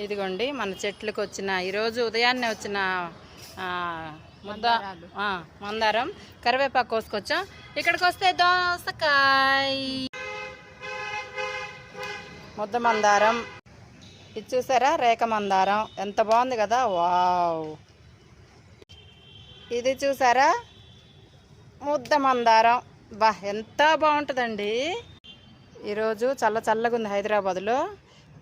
ఇదిగోండి మన చెట్లకు వచ్చిన ఈరోజు ఉదయాన్నే వచ్చిన ముద్ద మందారం. కరివేపాకు కోసుకొచ్చాం. ఇక్కడికి వస్తే దోసకాయ. ముద్ద మందారం. ఇది చూసారా? రేఖ మందారం. ఎంత బాగుంది కదా? వావ్. ఇది చూసారా? ముద్ద మందారం. బా ఎంత బాగుంటుందండి. ఈరోజు చల్ల చల్లగా ఉంది హైదరాబాద్లో.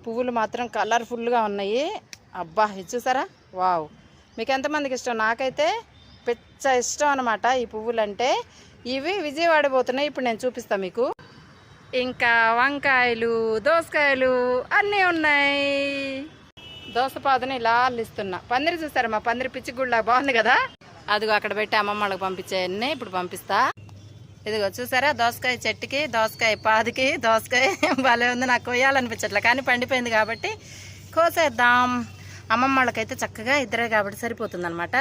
పువ్వులు మాత్రం కలర్ఫుల్గా ఉన్నాయి. అబ్బా ఇది చూసారా? వావ్. మీకు ఎంతమందికి ఇష్టం? నాకైతే పిచ్చ ఇష్టం అనమాట ఈ పువ్వులు అంటే ఇవి విజయవాడ పోతున్నాయి. ఇప్పుడు నేను చూపిస్తాను మీకు. ఇంకా వంకాయలు దోసకాయలు అన్నీ ఉన్నాయి. దోసపాదుని ఇలా అల్లిస్తున్నా. పందిరి చూసారా మా పందిరి పిచ్చి గుళ్ళ బాగుంది కదా? అదిగో అక్కడ పెట్టి అమ్మమ్మ వాళ్ళకి ఇప్పుడు పంపిస్తా. ఇదిగో చూసారా? దోసకాయ చెట్టుకి దోసకాయ పాదికి దోసకాయ భలే ఉంది. నాకు కొయ్యాలనిపించట్లే కానీ పండిపోయింది కాబట్టి కోసేద్దాం. అమ్మమ్మ వాళ్ళకైతే చక్కగా ఇద్దరే కాబట్టి సరిపోతుంది అనమాట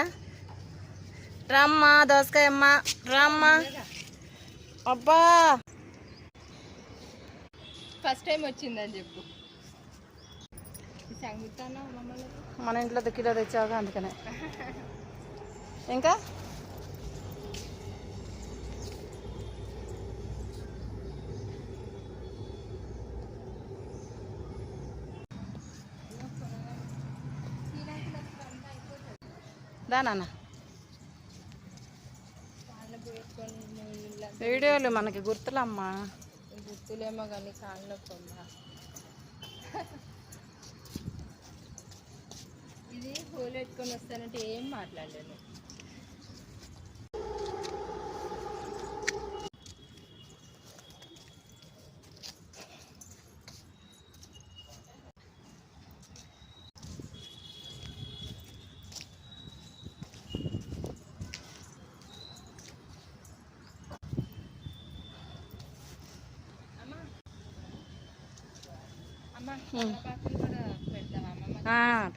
రామ్మ దోసకాయ అమ్మ రామ్మ. అబ్బా! ఫస్ట్ టైం వచ్చిందని చెప్పు. మన ఇంట్లో కిలో తెచ్చావుగా అందుకనే. ఇంకా? దానా వీడియోలు మనకి గుర్తులమ్మా. గుర్తులేమో కానీ కాళ్ళు ఇది హోల్ పెట్టుకొని వస్తానంటే ఏం మాట్లాడలేదు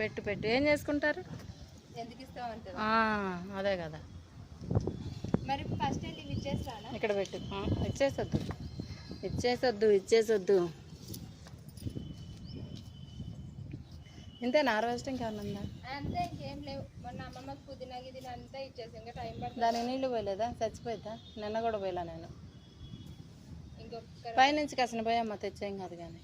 పెట్టు పెట్టు. ఏం చేసుకుంటారు? అదే కదా. మరి ఫస్ట్ ఇక్కడ పెట్టు. ఇచ్చేసొద్దు. ఇచ్చేసొద్దు ఇచ్చేసొద్దు. ఇంతేనా హార్వెస్ట్ ఇంకేమన్నా ఉందా? అంతే ఇంకేం లేవు. మొన్న అమ్మమ్మకి పుదీనా గిదిన అంతా ఇచ్చేసి ఇంకా టైం పడుతుంది? దానికి నీళ్ళు పోయలేదా? చచ్చిపోయిద్దా? నిన్న కూడా పోయలా నేను. ఇంకొక పైనుంచి కాసిన పోయమ్మ తెచ్చేం కాదు కానీ.